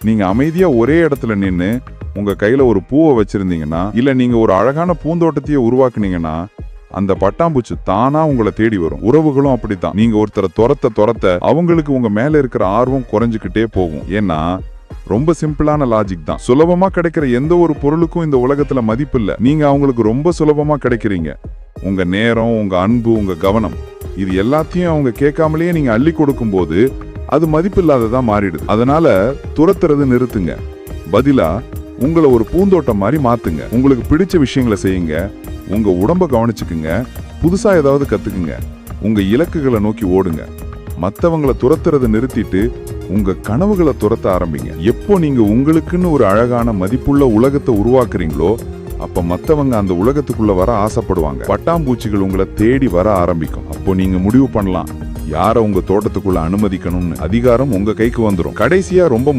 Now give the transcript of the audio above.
நீங்க அமைதியா ஒரே இடத்துல நின்னு உங்க கையில ஒரு பூவை வச்சிருந்தீங்கன்னா இல்ல நீங்க ஒரு அழகான பூந்தோட்டத்தையே உருவாக்குனீங்கன்னா அந்த பட்டாம்பூச்சி தானா உங்களை தேடி வரும். உறவுகளும் அப்படித்தான். நீங்க ஒருத்தரை துரத்த துரத்த அவங்களுக்கு உங்க மேல இருக்கிற ஆர்வம் குறைஞ்சுக்கிட்டே போகும். ஏன்னா ரொம்ப சிம்பிளான லாஜிக் தான். சுலபமா கிடைக்கிற எந்த ஒரு பொருளுக்கும் இந்த உலகத்துல மதிப்பு இல்ல. நீங்க அவங்களுக்கு ரொம்ப சுலபமா கிடைக்கிறீங்க. உங்க நேரம் உங்க அன்பு உங்க கவனம் இது எல்லாத்தையும் அவங்க கேட்காமலேயே நீங்க அள்ளி கொடுக்கும்போது அது மதிப்பில்லாததா மாறிடுது. அதனால துரத்துறது நிறுத்துங்க. பதிலா உங்களை ஒரு பூந்தோட்டம் மாதிரி மாத்துங்க. உங்களுக்கு பிடிச்ச விஷயங்களை செய்யுங்க. உங்க உடம்ப கவனிச்சுக்குங்க. புதுசா ஏதாவது கத்துக்குங்க. உங்க இலக்குகளை நோக்கி ஓடுங்க. மற்றவங்களை துரத்துறதை நிறுத்திட்டு உங்க கனவுகளை துரத்த ஆரம்பிங்க. எப்போ நீங்க உங்களுக்குன்னு ஒரு அழகான மதிப்புள்ள உலகத்தை உருவாக்குறீங்களோ அப்ப மத்தவங்க அந்த உலகத்துக்குள்ள வர ஆசைப்படுவாங்க. பட்டாம்பூச்சிகள் உங்களை தேடி வர ஆரம்பிக்கும். அப்போ நீங்க முடிவு பண்ணலாம். யார உங்க தோட்டத்துக்குள்ள அனுமதிக்கணும்னு அதிகாரம் உங்க கைக்கு வந்துரும். கடைசியா ரொம்ப